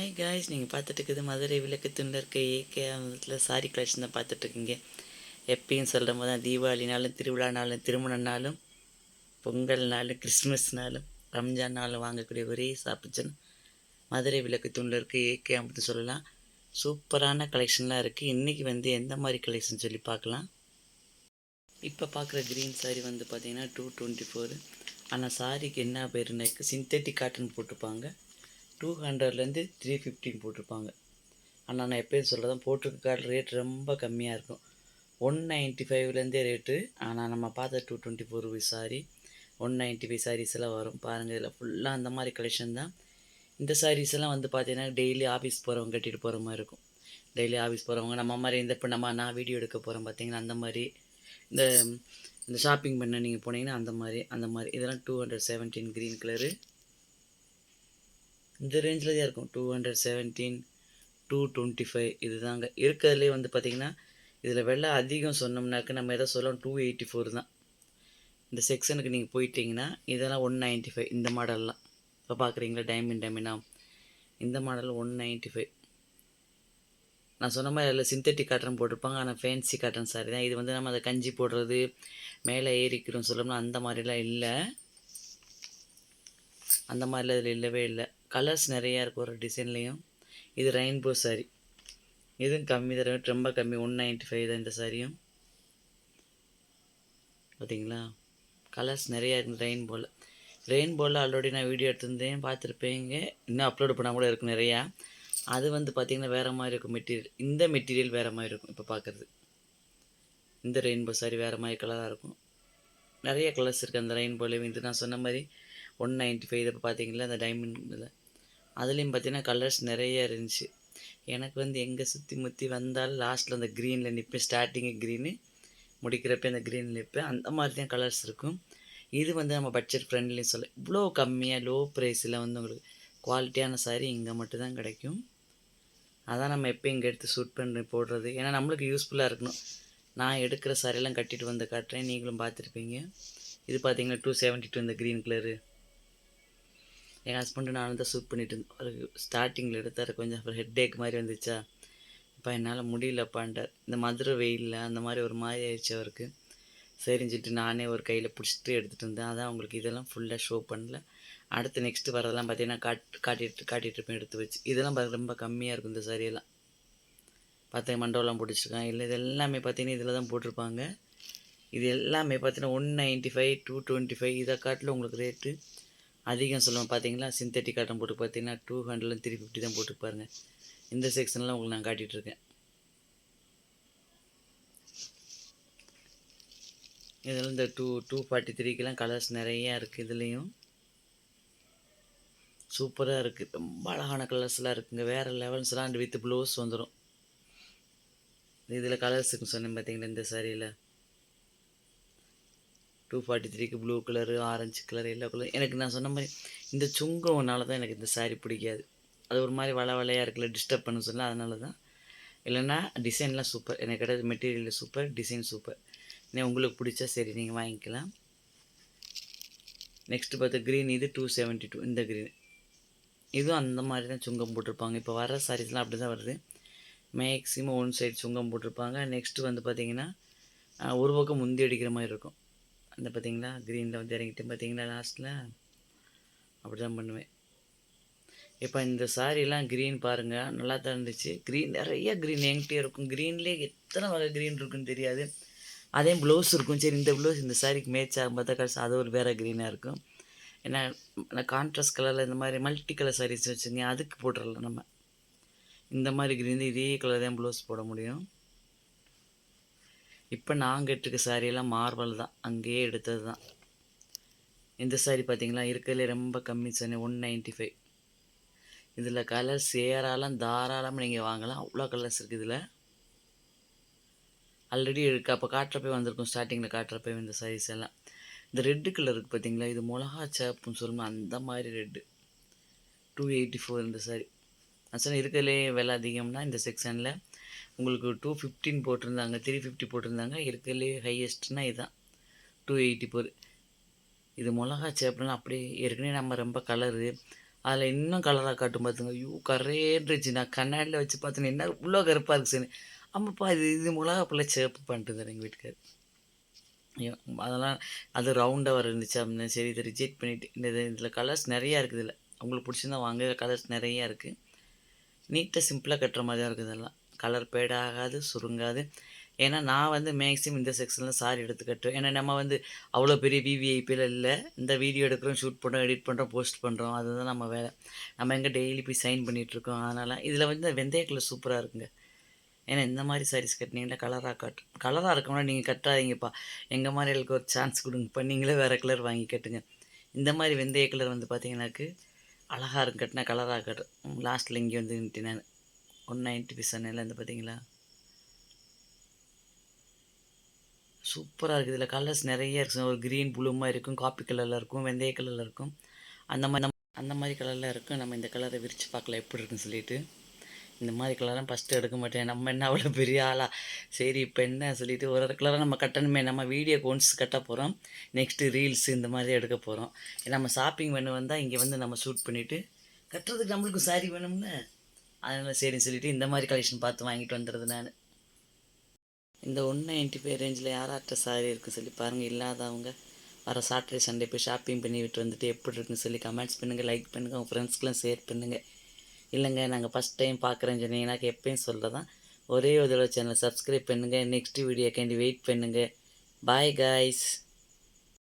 Hi guys நீங்கள் பார்த்துட்டு இருக்குது மதுரை விளக்கத்துண்டில் இருக்க ஏகே அதில் சாரி கலெக்ஷன் தான் பார்த்துட்ருக்கீங்க எப்பயும் சொல்கிற போது தான் தீபாவளினாலும் திருவிழானாலும் திருமணம்னாலும் பொங்கல்னாலும் கிறிஸ்மஸ்னாலும் ரம்ஜான்னாலும் வாங்கக்கூடிய ஒரே சாப்பிச்சன் மதுரை விளக்கு விளக்கத்துண்டில் இருக்க ஏகே அப்படின்னு சொல்லலாம். சூப்பரான கலெக்ஷன்லாம் இருக்குது இன்றைக்கி வந்து எந்த மாதிரி கலெக்ஷன் சொல்லி பார்க்கலாம். இப்போ பார்க்குற க்ரீன் சாரி வந்து பார்த்திங்கன்னா டூ டுவெண்ட்டி ஃபோரு ஆனால் சாரிக்கு என்ன பேருன்னு சிந்தட்டிக் காட்டன் போட்டிருப்பாங்க. டூ ஹண்ட்ரட்லேருந்து த்ரீ ஃபிஃப்டின் போட்டிருப்பாங்க. ஆனால் நான் எப்பயும் சொல்கிறதான் போட்டிருக்க கார்டு ரேட் ரொம்ப கம்மியாக இருக்கும். ஒன் நைன்ட்டி ஃபைவ்லேருந்தே ரேட்டு ஆனால் நம்ம பார்த்த two twenty four rupees sari one ninety five saris எல்லாம் வரும். பாருங்கள் இதில் ஃபுல்லாக அந்த மாதிரி கலெக்ஷன் தான். இந்த சாரீஸ் எல்லாம் வந்து பார்த்தீங்கன்னா டெய்லி ஆஃபீஸ் போகிறவங்க கட்டிட்டு போகிற மாதிரி இருக்கும். டெய்லி ஆஃபீஸ் போகிறவங்க நம்ம மாதிரி இந்த இப்போ நம்ம நான் வீடியோ எடுக்க போகிறோம் பார்த்தீங்கன்னா அந்த மாதிரி. இந்த இந்த ஷாப்பிங் பண்ண நீங்கள் போனீங்கன்னா அந்த மாதிரி அந்த மாதிரி. இதெல்லாம் two hundred seventeen green colour இந்த ரேஞ்சில் தான் இருக்கும். Two hundred seventeen two twenty five இதுதாங்க. இருக்கிறதுலே வந்து பார்த்திங்கன்னா இதில் வெள்ளை அதிகம் சொன்னோம்னாக்க நம்ம எதை சொல்லலாம் டூ எயிட்டி ஃபோர் தான். இந்த செக்ஷனுக்கு நீங்கள் போயிட்டீங்கன்னா இதெல்லாம் ஒன் நைன்ட்டி ஃபைவ் இந்த மாடல்லாம் இப்போ பார்க்குறீங்களா டைமண்ட் டைமண்டா இந்த மாடல் ஒன் நைன்ட்டி ஃபைவ் நான் சொன்ன மாதிரி அதில் சிந்தட்டிக் காட்டன் போட்டிருப்பாங்க ஆனால் ஃபேன்சி காட்டன் சாரி தான். இது வந்து நம்ம அதை கஞ்சி போடுறது மேலே ஏறிக்கிறோம் சொல்லணும்னா அந்த மாதிரிலாம் இல்லை. அந்த மாதிரிலாம் இதில் இல்லவே இல்லை. கலர்ஸ் நிறையா இருக்கும் ஒரு டிசைன்லேயும் இது ரெயின்போ சாரி இதுவும் கம்மி தர ரொம்ப கம்மி. ஒன் நைன்ட்டி ஃபைவ் தான் இந்த சாரியும் பார்த்தீங்களா கலர்ஸ் நிறையா இருக்குது ரெயின்போவில் ரெயின்போவில் ஆல்ரெடி நான் வீடியோ எடுத்திருந்தேன் பார்த்துருப்பேங்க. இன்னும் அப்லோடு பண்ணால் கூட இருக்கும் நிறையா. அது வந்து பார்த்திங்கன்னா வேறு மாதிரி இருக்கும் மெட்டீரியல் இந்த மெட்டீரியல் வேறு மாதிரி இருக்கும் இப்போ பார்க்குறது இந்த ரெயின்போ சாரி வேறு மாதிரி கலராக இருக்கும். நிறைய கலர்ஸ் இருக்குது அந்த ரெயின்போலேயும் இது நான் சொன்ன மாதிரி ஒன் நைன்ட்டி ஃபைவ் இப்போ பார்த்தீங்களா அந்த டைமண்ட் இதில் அதுலேயும் பார்த்தீங்கன்னா கலர்ஸ் நிறைய இருந்துச்சு. எனக்கு வந்து எங்கே சுற்றி முற்றி வந்தாலும் லாஸ்ட்டில் அந்த க்ரீனில் நிற்பேன் ஸ்டார்டிங்கு க்ரீனு முடிக்கிறப்ப அந்த க்ரீன் நிற்பேன் அந்த மாதிரி தான் கலர்ஸ் இருக்கும். இது வந்து நம்ம பட்ஜெட் ஃப்ரெண்ட்லியும் சொல்ல. இவ்வளோ கம்மியாக லோ ப்ரைஸில் வந்து உங்களுக்கு குவாலிட்டியான சாரி இங்கே மட்டும்தான் கிடைக்கும். அதான் நம்ம எப்போ இங்கே எடுத்து சூட் பண்ணி போடுறது. ஏன்னா நம்மளுக்கு யூஸ்ஃபுல்லாக இருக்கணும். நான் எடுக்கிற சாரியெல்லாம் கட்டிட்டு வந்து காட்டுறேன். நீங்களும் பார்த்துருப்பீங்க. இது பார்த்தீங்கன்னா டூ செவன்ட்டி டூ இந்த க்ரீன் கலரு என் ஹஸ்பண்டு நானும் தான் ஷூட் பண்ணிட்டு இருந்தேன். ஒரு ஸ்டார்டிங்கில் எடுத்தார். கொஞ்சம் அப்புறம் ஹெட் ஏக் மாதிரி வந்துச்சா? இப்போ என்னால் முடியலப்பான்ட்டார். இந்த மதுரை வெயிலில் அந்த மாதிரி ஒரு மாதிரி ஆயிடுச்சு அவருக்கு. சரிஞ்சிட்டு நானே ஒரு கையில் பிடிச்சிட்டு எடுத்துகிட்டு இருந்தேன். அதான் அவங்களுக்கு இதெல்லாம் ஃபுல்லாக ஷோ பண்ணல. அடுத்து நெக்ஸ்ட்டு வரதெல்லாம் பார்த்தீங்கன்னா காட் காட்டிட்டு காட்டிகிட்டு இருப்பேன் எடுத்து வச்சு. இதெல்லாம் ரொம்ப கம்மியாக இருக்கும் இந்த சரியெல்லாம் பார்த்தா மண்டபம்லாம் பிடிச்சிருக்கான் இல்லை இது எல்லாமே பார்த்தீங்கன்னா இதில் தான் போட்டிருப்பாங்க. இது எல்லாமே பார்த்தீங்கன்னா one ninety five two twenty five இதை காட்டில் உங்களுக்கு ரேட்டு அதிகம் சொல்லுவோம் பார்த்தீங்களா சிந்தட்டிக் காட்டன் போட்டு பார்த்தீங்கன்னா டூ ஹண்ட்ரட்லேருந்து த்ரீ ஃபிஃப்டி தான் போட்டுருப்பாருங்க இந்த செக்ஷன்லாம் உங்களுக்கு நான் காட்டிகிட்ருக்கேன் இதெல்லாம் இதில் இந்த டூ டூ ஃபார்ட்டி த்ரீக்கெலாம் கலர்ஸ் நிறையா இருக்குது இதுலேயும். சூப்பராக இருக்குது ரொம்ப அழகான கலர்ஸ்லாம் இருக்குங்க. வேறு லெவல்ஸ்லாம் அண்ட் வித் ப்ளவுஸ் வந்துடும் இதில் கலர்ஸ் இருக்குன்னு சொன்னேன் பார்த்தீங்களா இந்த சாரியில் டூ ஃபார்ட்டி த்ரீக்கு blue colour orange colour yellow colour எனக்கு நான் சொன்ன மாதிரி இந்த சுங்கம்னால தான் எனக்கு இந்த சாரீ பிடிக்காது. அது ஒரு மாதிரி வள வளையாக இருக்குல்ல டிஸ்டர்ப் பண்ண சொல்ல அதனால தான். இல்லைன்னா டிசைன்லாம் சூப்பர் எனக்கு கிடையாது மெட்டீரியல் சூப்பர் டிசைன் சூப்பர் இன்னும் உங்களுக்கு பிடிச்சா சரி நீங்கள் வாங்கிக்கலாம். நெக்ஸ்ட்டு பார்த்தா க்ரீன் இது டூ செவன்ட்டி டூ இந்த க்ரீன் இதுவும் அந்த மாதிரி தான் சுங்கம் போட்டிருப்பாங்க. இப்போ வர சாரீஸ்லாம் அப்படி தான் வருது. மேக்ஸிமம் ஒன் சைடு சுங்கம் போட்டிருப்பாங்க. நெக்ஸ்ட்டு வந்து பார்த்திங்கன்னா ஒரு பக்கம் முந்தி அடிக்கிற மாதிரி இருக்கும். அந்த பார்த்தீங்களா க்ரீனில் வந்து இறங்கிட்டு பார்த்தீங்களா லாஸ்ட்டில் அப்படி தான் பண்ணுவேன். இப்போ இந்த சாரீலாம் க்ரீன் பாருங்கள் நல்லா தான் இருந்துச்சு. க்ரீன் நிறைய க்ரீன் எங்கிட்டே இருக்கும். க்ரீன்லேயே எத்தனை வகை க்ரீன் இருக்குன்னு தெரியாது. அதே ப்ளவுஸ் இருக்கும். சரி இந்த ப்ளவுஸ் இந்த சாரிக்கு மேட்ச் ஆகும். பார்த்தா கடைசி அது ஒரு வேறு க்ரீனாக இருக்கும். ஏன்னா கான்ட்ராஸ்ட் கலரில் இந்த மாதிரி மல்டி கலர் சாரீஸ் வச்சுருங்க அதுக்கு போட்டுடலாம் நம்ம. இந்த மாதிரி க்ரீன் இதே கலர் தான் ப்ளவுஸ் போட முடியும். இப்போ நான் கேட்டிருக்க சாரியெல்லாம் மார்பல் தான். அங்கேயே எடுத்தது தான். இந்த சாரி பார்த்தீங்களா இருக்கிறதுலே ரொம்ப கம்மி சொன்னேன். ஒன் நைன்ட்டி ஃபைவ் இதில் கலர்ஸ் ஏராளம் தாராளமாக நீங்கள் வாங்கலாம். அவ்வளோ கலர்ஸ் இருக்குது இதில். ஆல்ரெடி இருக்குது அப்போ காட்டுறப்பே வந்திருக்கும். ஸ்டார்டிங்கில் காட்டுறப்பே இந்த சாரீஸ் எல்லாம். இந்த ரெட்டு கலர் இருக்குது பார்த்தீங்களா இது மிளகா சேப்புன்னு சொல்லுமா அந்த மாதிரி ரெட்டு டூ எயிட்டி ஃபோர் இந்த சாரி நான் சொன்ன இருக்கிறதுலே விலை அதிகம்னா இந்த செக்ஷனில் உங்களுக்கு டூ ஃபிஃப்டின் போட்டிருந்தாங்க த்ரீ ஃபிஃப்டி போட்டிருந்தாங்க. இருக்கிறதுலே ஹையஸ்ட்னா இதுதான் டூ எயிட்டி ஃபோர் இது மிளகா சேப்புலாம் அப்படியே ஏற்கனவே நம்ம ரொம்ப கலரு அதில் இன்னும் கலராக காட்டும் பார்த்துங்க ஐயோ கரேன்றுச்சு. நான் கண்ணாடியில் வச்சு பார்த்தேன் என்ன இவ்வளோ கருப்பாக இருக்கு சார் ஆமாப்பா இது இது மிளகா பிள்ளை சேப்பு பண்ணிட்டு எங்கள் வீட்டுக்கார். ஐயோ அதெல்லாம் அது ரவுண்டாக வர இருந்துச்சு அப்படின்னு சரி இதை ரிஜெக்ட் பண்ணிவிட்டு இந்த இதில் கலர்ஸ் நிறையா இருக்குது இதில். உங்களுக்கு பிடிச்சிருந்தா வாங்க கலர்ஸ் நிறையா இருக்குது நீட்டாக சிம்பிளாக கட்டுற மாதிரி தான் இருக்குது இதெல்லாம். கலர் பேட் ஆகாது சுருங்காது. ஏன்னா நான் வந்து மேக்ஸிமம் இந்த செக்ஷனில் சாரி எடுத்து கட்டுவேன். ஏன்னா நம்ம வந்து அவ்வளோ பெரிய விவிஐபியில் இல்லை. இந்த வீடியோ எடுக்கிறோம் ஷூட் பண்ணுறோம் எடிட் பண்ணுறோம் போஸ்ட் பண்ணுறோம் அதுதான் நம்ம வேலை. நம்ம எங்கே டெய்லி போய் சைன் பண்ணிகிட்ருக்கோம் அதனால் இதில் வந்து இந்த வெந்தய கலர் சூப்பராக இருக்குங்க. ஏன்னா இந்த மாதிரி சாரீஸ் கட்டினீங்கன்னா கலராக கட் கலராக இருக்கணும்னா நீங்கள் கட்டாதீங்கப்பா. எங்கள் மாதிரி எனக்கு ஒரு சான்ஸ் கொடுங்கப்பா நீங்களே வேறு கலர் வாங்கி கட்டுங்க. இந்த மாதிரி வெந்தய கலர் வந்து பார்த்தீங்கன்னாக்கு அழகாக இருக்கும் கட்டினா கலராக கட்டும் லாஸ்ட்டில் இங்கே வந்து நின்ட்டு நான். ஒன் நைன்ட்டி பீஸ் இருந்து பார்த்தீங்களா சூப்பராக இருக்குது இதில் கலர்ஸ் நிறைய இருக்குது ஒரு க்ரீன் ப்ளூமாக இருக்கும். காப்பி கலரில் இருக்கும். வெந்தய கலரில் இருக்கும். அந்த மாதிரி அந்த மாதிரி கலரில் இருக்கும் நம்ம இந்த கலரை விரித்து பார்க்கலாம். எப்படி இருக்குன்னு சொல்லிட்டு. இந்த மாதிரி கலர்லாம் ஃபஸ்ட்டு எடுக்க மாட்டேன். நம்ம என்ன அவ்வளோ பெரிய ஆளாக சரி இப்போ என்ன சொல்லிட்டு ஒரு ஒரு கலராக நம்ம கட்டணுமே. நம்ம வீடியோ கோன்ஸ் கட்ட போகிறோம் நெக்ஸ்ட்டு ரீல்ஸ் இந்த மாதிரி எடுக்க போகிறோம் நம்ம ஷாப்பிங் பண்ண வந்தால் இங்கே வந்து நம்ம ஷூட் பண்ணிவிட்டு கட்டுறதுக்கு நம்மளுக்கும் சாரி வேணும்னு அதனால் சரின்னு சொல்லிவிட்டு இந்த மாதிரி கலெக்ஷன் பார்த்து வாங்கிட்டு வந்துடுறது நான். இந்த ஒன் நைன்ட்டி ஃபைவ் ரேஞ்சில் யாராட்ட சாரி இருக்குது சொல்லி பாருங்கள் இல்லாதவங்க வர சாட்டர்டே சண்டே போய் ஷாப்பிங் பண்ணி விட்டு வந்துட்டு எப்படி இருக்குன்னு சொல்லி கமெண்ட்ஸ் பண்ணுங்கள் லைக் பண்ணுங்கள் உங்கள் ஃப்ரெண்ட்ஸ்க்கெலாம் ஷேர் பண்ணுங்கள் இல்லைங்க நாங்கள் ஃபஸ்ட் டைம் பார்க்குறேன்னு சொன்னீங்கன்னா எப்பயும் தான் ஒரே ஒரு தடவை சேனல் சப்ஸ்கிரைப் பண்ணுங்கள் நெக்ஸ்ட் வீடியோக்காண்டி வெயிட் பண்ணுங்கள் பாய் காய்ஸ்